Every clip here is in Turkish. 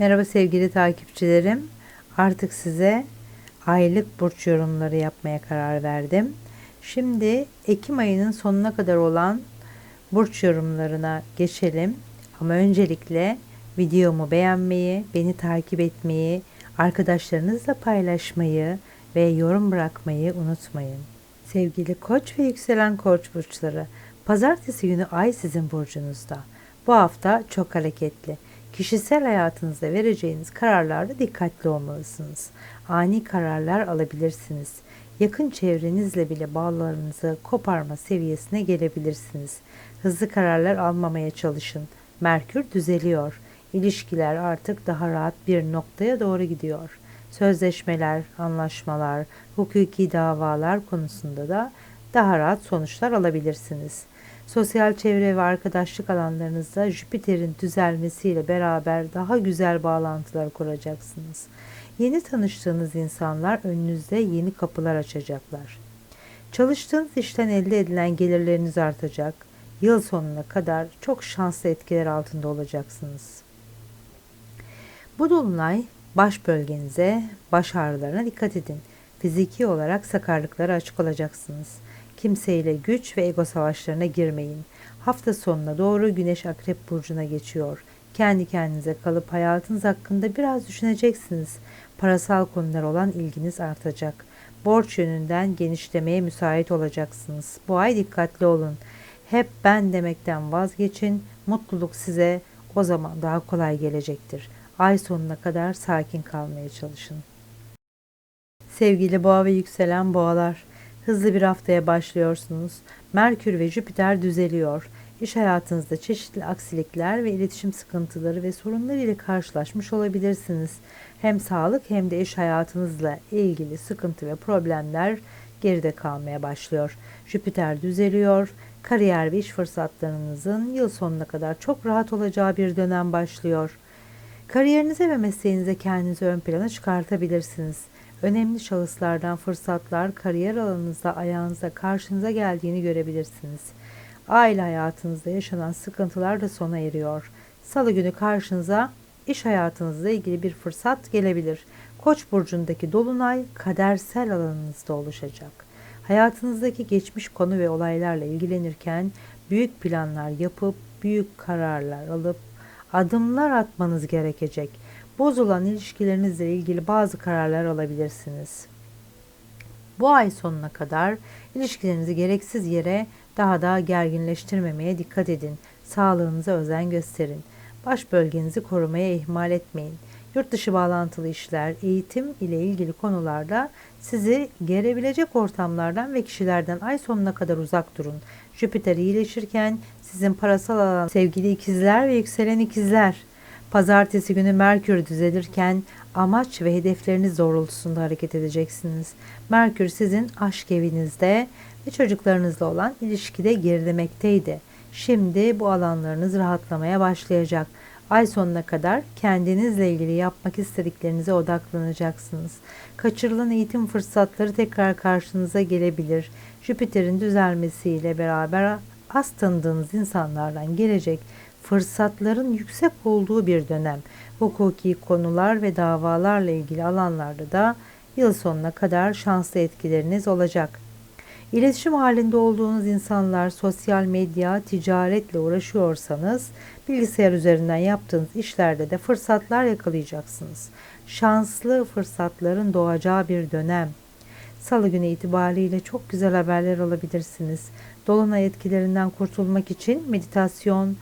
Merhaba sevgili takipçilerim. Artık size aylık burç yorumları yapmaya karar verdim. Şimdi Ekim ayının sonuna kadar olan burç yorumlarına geçelim. Ama öncelikle videomu beğenmeyi, beni takip etmeyi, arkadaşlarınızla paylaşmayı ve yorum bırakmayı unutmayın. Sevgili Koç ve yükselen Koç burçları, pazartesi günü ay sizin burcunuzda. Bu hafta çok hareketli. Kişisel hayatınızda vereceğiniz kararlarda dikkatli olmalısınız. Ani kararlar alabilirsiniz. Yakın çevrenizle bile bağlarınızı koparma seviyesine gelebilirsiniz. Hızlı kararlar almamaya çalışın. Merkür düzeliyor. İlişkiler artık daha rahat bir noktaya doğru gidiyor. Sözleşmeler, anlaşmalar, hukuki davalar konusunda da daha rahat sonuçlar alabilirsiniz. Sosyal çevre ve arkadaşlık alanlarınızda Jüpiter'in düzelmesiyle beraber daha güzel bağlantılar kuracaksınız. Yeni tanıştığınız insanlar önünüzde yeni kapılar açacaklar. Çalıştığınız işten elde edilen gelirleriniz artacak. Yıl sonuna kadar çok şanslı etkiler altında olacaksınız. Bu dolunay baş bölgenize, baş ağrılarına dikkat edin. Fiziki olarak sakarlıklara açık olacaksınız. Kimseyle güç ve ego savaşlarına girmeyin. Hafta sonuna doğru Güneş Akrep Burcu'na geçiyor. Kendi kendinize kalıp hayatınız hakkında biraz düşüneceksiniz. Parasal konular olan ilginiz artacak. Borç yönünden genişlemeye müsait olacaksınız. Bu ay dikkatli olun. Hep ben demekten vazgeçin. Mutluluk size o zaman daha kolay gelecektir. Ay sonuna kadar sakin kalmaya çalışın. Sevgili boğa ve yükselen boğalar, hızlı bir haftaya başlıyorsunuz. Merkür ve Jüpiter düzeliyor. İş hayatınızda çeşitli aksilikler ve iletişim sıkıntıları ve sorunlar ile karşılaşmış olabilirsiniz. Hem sağlık hem de iş hayatınızla ilgili sıkıntı ve problemler geride kalmaya başlıyor. Jüpiter düzeliyor. Kariyer ve iş fırsatlarınızın yıl sonuna kadar çok rahat olacağı bir dönem başlıyor. Kariyerinize ve mesleğinize kendinizi ön plana çıkartabilirsiniz. Önemli şahıslardan fırsatlar kariyer alanınızda ayağınıza karşınıza geldiğini görebilirsiniz. Aile hayatınızda yaşanan sıkıntılar da sona eriyor. Salı günü karşınıza iş hayatınızla ilgili bir fırsat gelebilir. Koç burcundaki dolunay kadersel alanınızda oluşacak. Hayatınızdaki geçmiş konu ve olaylarla ilgilenirken büyük planlar yapıp büyük kararlar alıp adımlar atmanız gerekecek. Bozulan ilişkilerinizle ilgili bazı kararlar alabilirsiniz. Bu ay sonuna kadar ilişkilerinizi gereksiz yere daha da gerginleştirmemeye dikkat edin. Sağlığınıza özen gösterin. Baş bölgenizi korumaya ihmal etmeyin. Yurt dışı bağlantılı işler, eğitim ile ilgili konularda sizi gerebilecek ortamlardan ve kişilerden ay sonuna kadar uzak durun. Jüpiter iyileşirken sizin parasal alan sevgili ikizler ve yükselen ikizler Pazartesi günü Merkür düzelirken amaç ve hedefleriniz doğrultusunda hareket edeceksiniz. Merkür sizin aşk evinizde ve çocuklarınızla olan ilişkide gerilemekteydi. Şimdi bu alanlarınız rahatlamaya başlayacak. Ay sonuna kadar kendinizle ilgili yapmak istediklerinize odaklanacaksınız. Kaçırılan eğitim fırsatları tekrar karşınıza gelebilir. Jüpiter'in düzelmesiyle beraber az tanıdığınız insanlardan gelecek fırsatların yüksek olduğu bir dönem. Hukuki konular ve davalarla ilgili alanlarda da yıl sonuna kadar şanslı etkileriniz olacak. İletişim halinde olduğunuz insanlar sosyal medya, ticaretle uğraşıyorsanız bilgisayar üzerinden yaptığınız işlerde de fırsatlar yakalayacaksınız. Şanslı fırsatların doğacağı bir dönem. Salı günü itibariyle çok güzel haberler alabilirsiniz. Dolunay etkilerinden kurtulmak için meditasyon,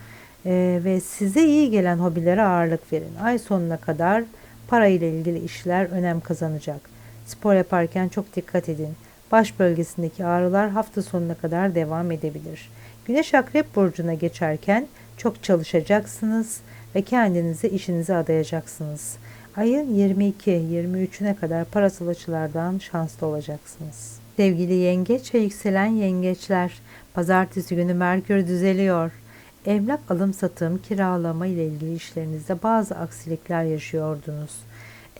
e, ve size iyi gelen hobilere ağırlık verin. Ay sonuna kadar para ile ilgili işler önem kazanacak. Spor yaparken çok dikkat edin. Baş bölgesindeki ağrılar hafta sonuna kadar devam edebilir. Güneş Akrep burcuna geçerken çok çalışacaksınız ve kendinizi işinize adayacaksınız. Ayın 22-23'üne kadar parasal açılardan şanslı olacaksınız. Sevgili yengeç ve yükselen yengeçler, pazartesi günü Merkür düzeliyor. Emlak alım satım, kiralama ile ilgili işlerinizde bazı aksilikler yaşıyordunuz.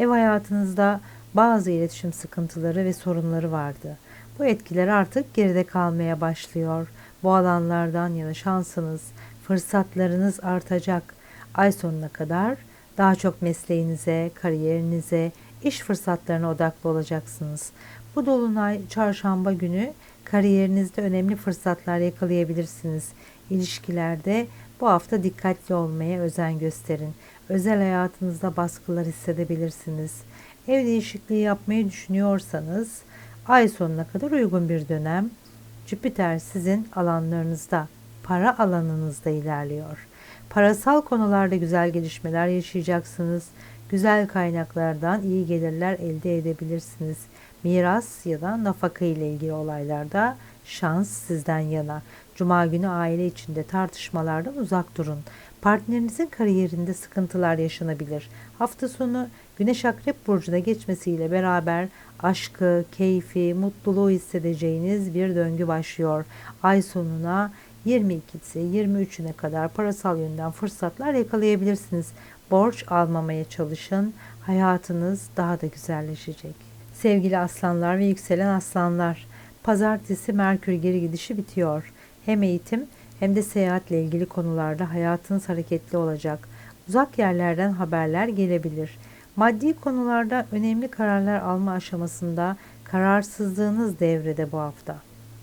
Ev hayatınızda bazı iletişim sıkıntıları ve sorunları vardı. Bu etkiler artık geride kalmaya başlıyor. Bu alanlardan yana şansınız, fırsatlarınız artacak. Ay sonuna kadar Daha çok mesleğinize, kariyerinize, iş fırsatlarına odaklı olacaksınız. Bu dolunay çarşamba günü kariyerinizde önemli fırsatlar yakalayabilirsiniz. İlişkilerde bu hafta dikkatli olmaya özen gösterin. Özel hayatınızda baskılar hissedebilirsiniz. Ev değişikliği yapmayı düşünüyorsanız ay sonuna kadar uygun bir dönem. Jüpiter sizin alanlarınızda, para alanınızda ilerliyor. Parasal konularda güzel gelişmeler yaşayacaksınız. Güzel kaynaklardan iyi gelirler elde edebilirsiniz. Miras ya da nafaka ile ilgili olaylarda şans sizden yana. Cuma günü aile içinde tartışmalardan uzak durun. Partnerinizin kariyerinde sıkıntılar yaşanabilir. Hafta sonu Güneş Akrep Burcu'na geçmesiyle beraber aşkı, keyfi, mutluluğu hissedeceğiniz bir döngü başlıyor. Ay sonuna 22'si 23'üne kadar parasal yönden fırsatlar yakalayabilirsiniz. Borç almamaya çalışın. Hayatınız daha da güzelleşecek. Sevgili aslanlar ve yükselen aslanlar, pazartesi Merkür geri gidişi bitiyor. Hem eğitim hem de seyahatle ilgili konularda hayatınız hareketli olacak. Uzak yerlerden haberler gelebilir. Maddi konularda önemli kararlar alma aşamasında kararsızlığınız devrede bu hafta.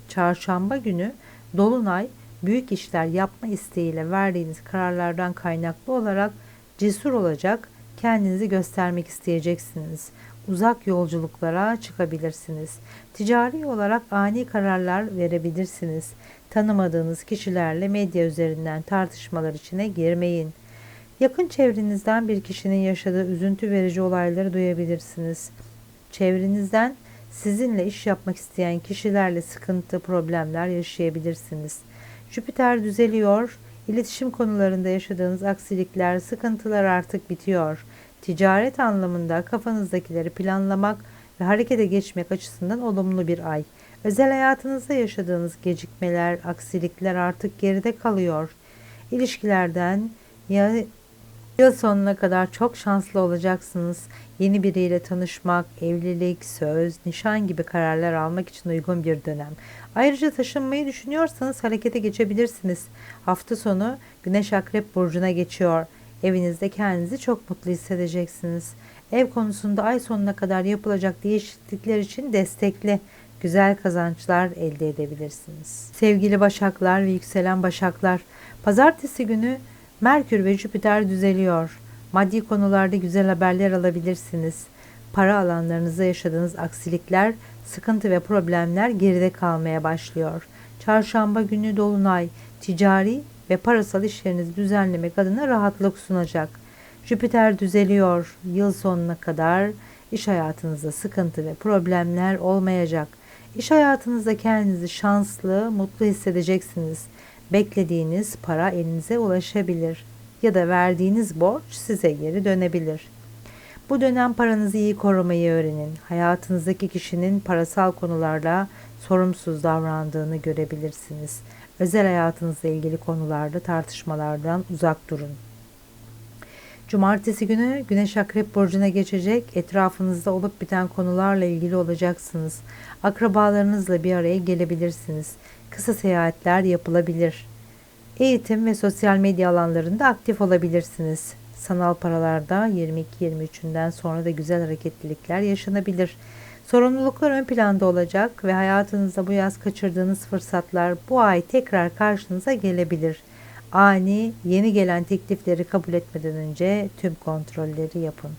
Çarşamba günü Dolunay büyük işler yapma isteğiyle verdiğiniz kararlardan kaynaklı olarak cesur olacak, kendinizi göstermek isteyeceksiniz. Uzak yolculuklara çıkabilirsiniz. Ticari olarak ani kararlar verebilirsiniz. Tanımadığınız kişilerle medya üzerinden tartışmalar içine girmeyin. Yakın çevrenizden bir kişinin yaşadığı üzüntü verici olayları duyabilirsiniz. Çevrenizden sizinle iş yapmak isteyen kişilerle sıkıntı, problemler yaşayabilirsiniz. Jüpiter düzeliyor, iletişim konularında yaşadığınız aksilikler, sıkıntılar artık bitiyor. Ticaret anlamında kafanızdakileri planlamak ve harekete geçmek açısından olumlu bir ay. Özel hayatınızda yaşadığınız gecikmeler, aksilikler artık geride kalıyor. İlişkilerden ya Yıl sonuna kadar çok şanslı olacaksınız. Yeni biriyle tanışmak, evlilik, söz, nişan gibi kararlar almak için uygun bir dönem. Ayrıca taşınmayı düşünüyorsanız harekete geçebilirsiniz. Hafta sonu Güneş Akrep Burcu'na geçiyor. Evinizde kendinizi çok mutlu hissedeceksiniz. Ev konusunda ay sonuna kadar yapılacak değişiklikler için destekli, güzel kazançlar elde edebilirsiniz. Sevgili Başaklar ve yükselen Başaklar, pazartesi günü Merkür ve Jüpiter düzeliyor. Maddi konularda güzel haberler alabilirsiniz. Para alanlarınızda yaşadığınız aksilikler, sıkıntı ve problemler geride kalmaya başlıyor. Çarşamba günü dolunay, ticari ve parasal işlerinizi düzenlemek adına rahatlık sunacak. Jüpiter düzeliyor. Yıl sonuna kadar iş hayatınızda sıkıntı ve problemler olmayacak. İş hayatınızda kendinizi şanslı, mutlu hissedeceksiniz. Beklediğiniz para elinize ulaşabilir ya da verdiğiniz borç size geri dönebilir. Bu dönem paranızı iyi korumayı öğrenin. Hayatınızdaki kişinin parasal konularda sorumsuz davrandığını görebilirsiniz. Özel hayatınızla ilgili konularda tartışmalardan uzak durun. Cumartesi günü Güneş Akrep Burcu'na geçecek. Etrafınızda olup biten konularla ilgili olacaksınız. Akrabalarınızla bir araya gelebilirsiniz. Kısa seyahatler yapılabilir. Eğitim ve sosyal medya alanlarında aktif olabilirsiniz. Sanal paralarda 22-23'ünden sonra da güzel hareketlilikler yaşanabilir. Sorumluluklar ön planda olacak ve hayatınızda bu yaz kaçırdığınız fırsatlar bu ay tekrar karşınıza gelebilir. Ani, yeni gelen teklifleri kabul etmeden önce tüm kontrolleri yapın.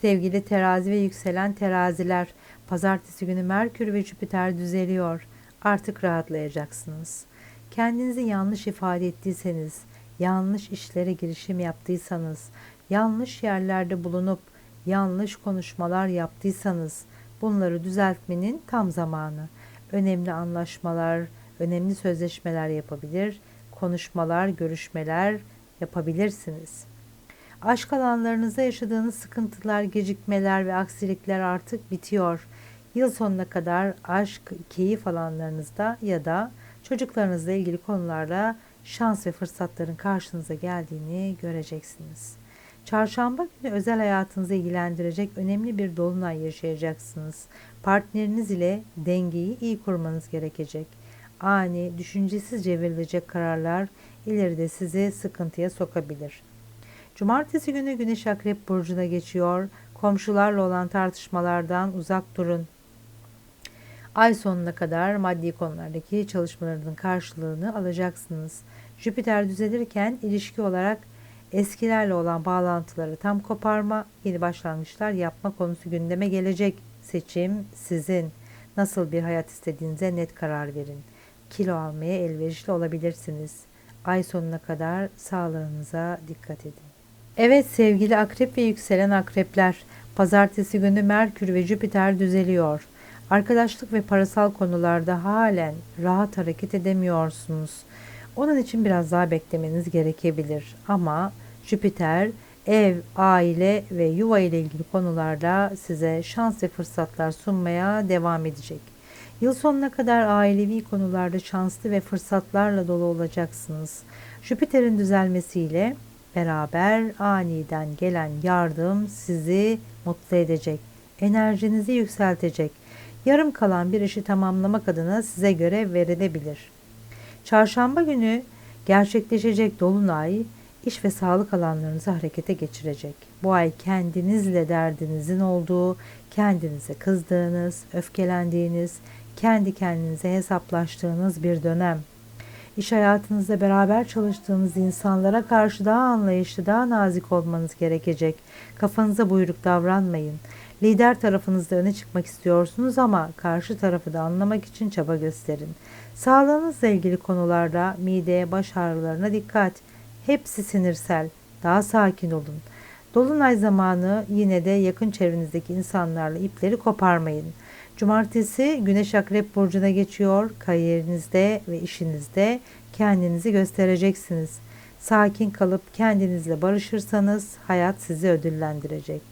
Sevgili terazi ve yükselen teraziler, pazartesi günü Merkür ve Jüpiter düzeliyor. Artık rahatlayacaksınız. Kendinizi yanlış ifade ettiyseniz, yanlış işlere girişim yaptıysanız, yanlış yerlerde bulunup yanlış konuşmalar yaptıysanız bunları düzeltmenin tam zamanı. Önemli anlaşmalar, önemli sözleşmeler yapabilir, konuşmalar, görüşmeler yapabilirsiniz. Aşk alanlarınızda yaşadığınız sıkıntılar, gecikmeler ve aksilikler artık bitiyor. Yıl sonuna kadar aşk, keyif alanlarınızda ya da çocuklarınızla ilgili konularda şans ve fırsatların karşınıza geldiğini göreceksiniz. Çarşamba günü özel hayatınızı ilgilendirecek önemli bir dolunay yaşayacaksınız. Partneriniz ile dengeyi iyi kurmanız gerekecek. Ani, düşüncesizce verilecek kararlar ileride sizi sıkıntıya sokabilir. Cumartesi günü Güneş Akrep Burcu'na geçiyor. Komşularla olan tartışmalardan uzak durun. Ay sonuna kadar maddi konulardaki çalışmalarının karşılığını alacaksınız. Jüpiter düzelirken ilişki olarak eskilerle olan bağlantıları tam koparma, yeni başlangıçlar yapma konusu gündeme gelecek. Seçim sizin. Nasıl bir hayat istediğinize net karar verin. Kilo almaya elverişli olabilirsiniz. Ay sonuna kadar sağlığınıza dikkat edin. Evet sevgili akrep ve yükselen akrepler, pazartesi günü Merkür ve Jüpiter düzeliyor. Arkadaşlık ve parasal konularda halen rahat hareket edemiyorsunuz. Onun için biraz daha beklemeniz gerekebilir. Ama Jüpiter ev, aile ve yuva ile ilgili konularda size şans ve fırsatlar sunmaya devam edecek. Yıl sonuna kadar ailevi konularda şanslı ve fırsatlarla dolu olacaksınız. Jüpiter'in düzelmesiyle beraber aniden gelen yardım sizi mutlu edecek. Enerjinizi yükseltecek. Yarım kalan bir işi tamamlamak adına size görev verilebilir. Çarşamba günü gerçekleşecek dolunay iş ve sağlık alanlarınızı harekete geçirecek. Bu ay kendinizle derdinizin olduğu, kendinize kızdığınız, öfkelendiğiniz, kendi kendinize hesaplaştığınız bir dönem. İş hayatınızda beraber çalıştığınız insanlara karşı daha anlayışlı, daha nazik olmanız gerekecek. Kafanıza buyruk davranmayın. Lider tarafınızda öne çıkmak istiyorsunuz ama karşı tarafı da anlamak için çaba gösterin. Sağlığınızla ilgili konularda mideye, baş ağrılarına dikkat. Hepsi sinirsel. Daha sakin olun. Dolunay zamanı yine de yakın çevrenizdeki insanlarla ipleri koparmayın. Cumartesi Güneş Akrep Burcu'na geçiyor. Kariyerinizde ve işinizde kendinizi göstereceksiniz. Sakin kalıp kendinizle barışırsanız hayat sizi ödüllendirecek.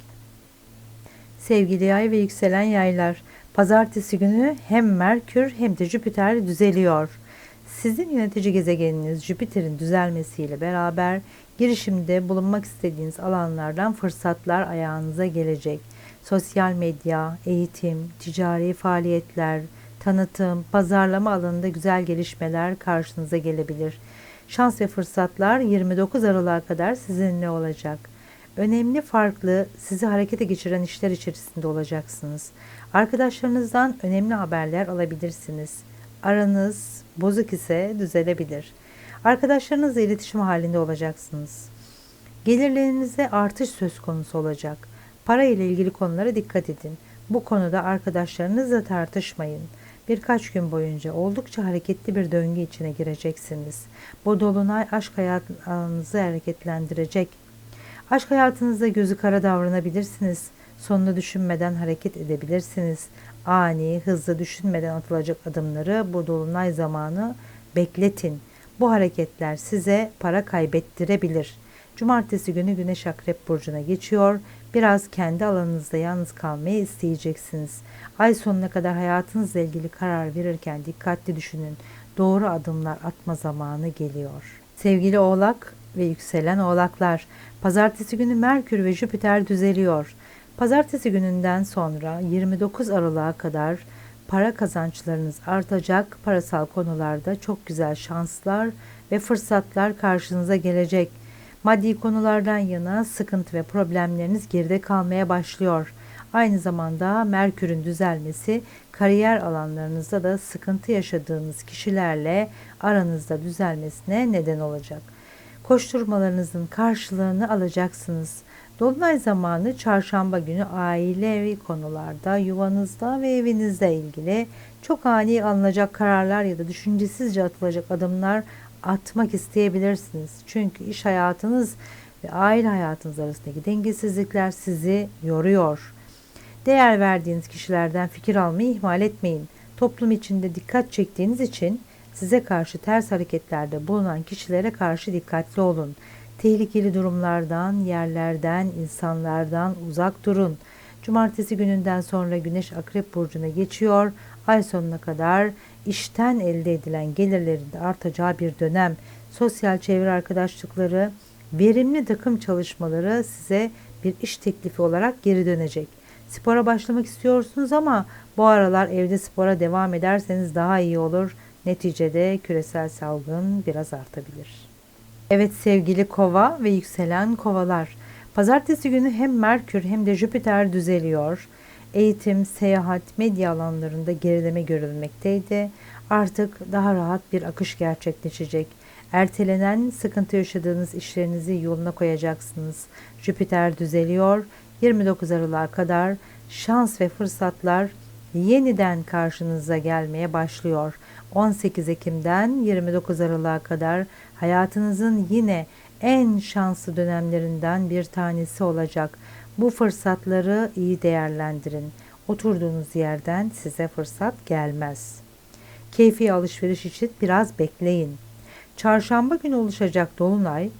Sevgili yay ve yükselen yaylar, pazartesi günü hem Merkür hem de Jüpiter düzeliyor. Sizin yönetici gezegeniniz Jüpiter'in düzelmesiyle beraber girişimde bulunmak istediğiniz alanlardan fırsatlar ayağınıza gelecek. Sosyal medya, eğitim, ticari faaliyetler, tanıtım, pazarlama alanında güzel gelişmeler karşınıza gelebilir. Şans ve fırsatlar 29 Aralık'a kadar sizinle olacak. Önemli, farklı, sizi harekete geçiren işler içerisinde olacaksınız. Arkadaşlarınızdan önemli haberler alabilirsiniz. Aranız bozuk ise düzelebilir. Arkadaşlarınızla iletişim halinde olacaksınız. Gelirlerinize artış söz konusu olacak. Para ile ilgili konulara dikkat edin. Bu konuda arkadaşlarınızla tartışmayın. Birkaç gün boyunca oldukça hareketli bir döngü içine gireceksiniz. Bu dolunay aşk hayatınızı hareketlendirecek. Aşk hayatınızda gözü kara davranabilirsiniz. Sonunu düşünmeden hareket edebilirsiniz. Ani, hızlı düşünmeden atılacak adımları bu dolunay zamanı bekletin. Bu hareketler size para kaybettirebilir. Cumartesi günü Güneş Akrep Burcu'na geçiyor. Biraz kendi alanınızda yalnız kalmayı isteyeceksiniz. Ay sonuna kadar hayatınızla ilgili karar verirken dikkatli düşünün. Doğru adımlar atma zamanı geliyor. Sevgili Oğlak ve yükselen Oğlaklar, Pazartesi günü Merkür ve Jüpiter düzeliyor. Pazartesi gününden sonra 29 Aralık'a kadar para kazançlarınız artacak. Parasal konularda çok güzel şanslar ve fırsatlar karşınıza gelecek. Maddi konulardan yana sıkıntı ve problemleriniz geride kalmaya başlıyor. Aynı zamanda Merkür'ün düzelmesi kariyer alanlarınızda da sıkıntı yaşadığınız kişilerle aranızda düzelmesine neden olacak. Koşturmalarınızın karşılığını alacaksınız. Dolunay zamanı çarşamba günü ailevi konularda, yuvanızda ve evinizle ilgili çok ani alınacak kararlar ya da düşüncesizce atılacak adımlar atmak isteyebilirsiniz. Çünkü iş hayatınız ve aile hayatınız arasındaki dengesizlikler sizi yoruyor. Değer verdiğiniz kişilerden fikir almayı ihmal etmeyin. Toplum içinde dikkat çektiğiniz için size karşı ters hareketlerde bulunan kişilere karşı dikkatli olun. Tehlikeli durumlardan, yerlerden, insanlardan uzak durun. Cumartesi gününden sonra Güneş Akrep Burcu'na geçiyor. Ay sonuna kadar işten elde edilen gelirlerin de artacağı bir dönem. Sosyal çevre arkadaşlıkları, verimli takım çalışmaları size bir iş teklifi olarak geri dönecek. Spora başlamak istiyorsunuz ama bu aralar evde spora devam ederseniz daha iyi olur. Neticede küresel salgın biraz artabilir. Evet sevgili kova ve yükselen kovalar. Pazartesi günü hem Merkür hem de Jüpiter düzeliyor. Eğitim, seyahat, medya alanlarında gerileme görülmekteydi. Artık daha rahat bir akış gerçekleşecek. Ertelenen, sıkıntı yaşadığınız işlerinizi yoluna koyacaksınız. Jüpiter düzeliyor. 29 Aralık'a kadar şans ve fırsatlar yeniden karşınıza gelmeye başlıyor. 18 Ekim'den 29 Aralık'a kadar hayatınızın yine en şanslı dönemlerinden bir tanesi olacak. Bu fırsatları iyi değerlendirin. Oturduğunuz yerden size fırsat gelmez. Keyfi alışveriş için biraz bekleyin. Çarşamba günü oluşacak dolunay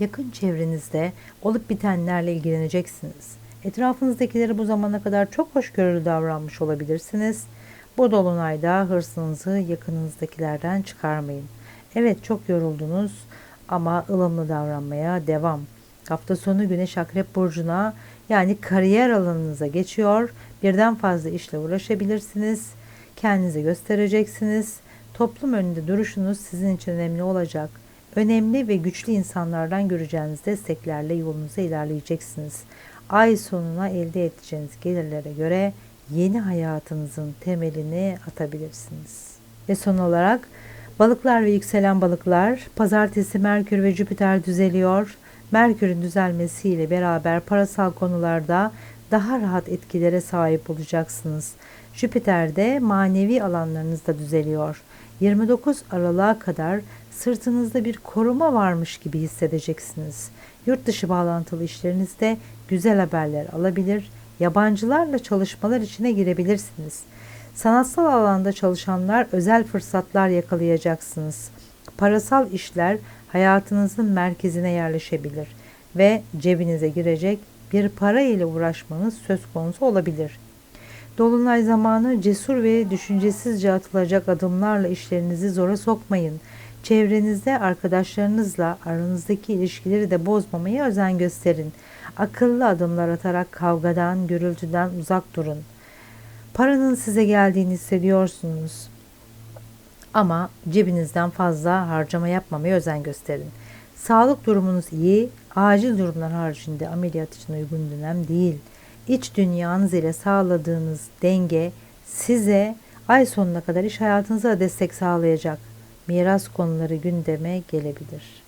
yakın çevrenizde olup bitenlerle ilgileneceksiniz. Etrafınızdakilere bu zamana kadar çok hoşgörülü davranmış olabilirsiniz. Bu dolunayda hırsınızı yakınınızdakilerden çıkarmayın. Evet çok yoruldunuz ama ılımlı davranmaya devam. Hafta sonu Güneş Akrep Burcu'na yani kariyer alanınıza geçiyor. Birden fazla işle uğraşabilirsiniz. Kendinizi göstereceksiniz. Toplum önünde duruşunuz sizin için önemli olacak. Önemli ve güçlü insanlardan göreceğiniz desteklerle yolunuza ilerleyeceksiniz. Ay sonuna elde edeceğiniz gelirlere göre yeni hayatınızın temelini atabilirsiniz. Ve son olarak balıklar ve yükselen balıklar pazartesi Merkür ve Jüpiter düzeliyor. Merkür'ün düzelmesiyle beraber parasal konularda daha rahat etkilere sahip olacaksınız. Jüpiter de manevi alanlarınızda düzeliyor. 29 Aralık'a kadar sırtınızda bir koruma varmış gibi hissedeceksiniz. Yurt dışı bağlantılı işlerinizde güzel haberler alabilir, yabancılarla çalışmalar içine girebilirsiniz. Sanatsal alanda çalışanlar özel fırsatlar yakalayacaksınız. Parasal işler hayatınızın merkezine yerleşebilir ve cebinize girecek bir para ile uğraşmanız söz konusu olabilir. Dolunay zamanı cesur ve düşüncesizce atılacak adımlarla işlerinizi zora sokmayın. Çevrenizde arkadaşlarınızla aranızdaki ilişkileri de bozmamaya özen gösterin. Akıllı adımlar atarak kavgadan, gürültüden uzak durun. Paranın size geldiğini hissediyorsunuz. Ama cebinizden fazla harcama yapmamaya özen gösterin. Sağlık durumunuz iyi, acil durumlar haricinde ameliyat için uygun dönem değil. İç dünyanız ile sağladığınız denge size ay sonuna kadar iş hayatınıza destek sağlayacak. Miras konuları gündeme gelebilir.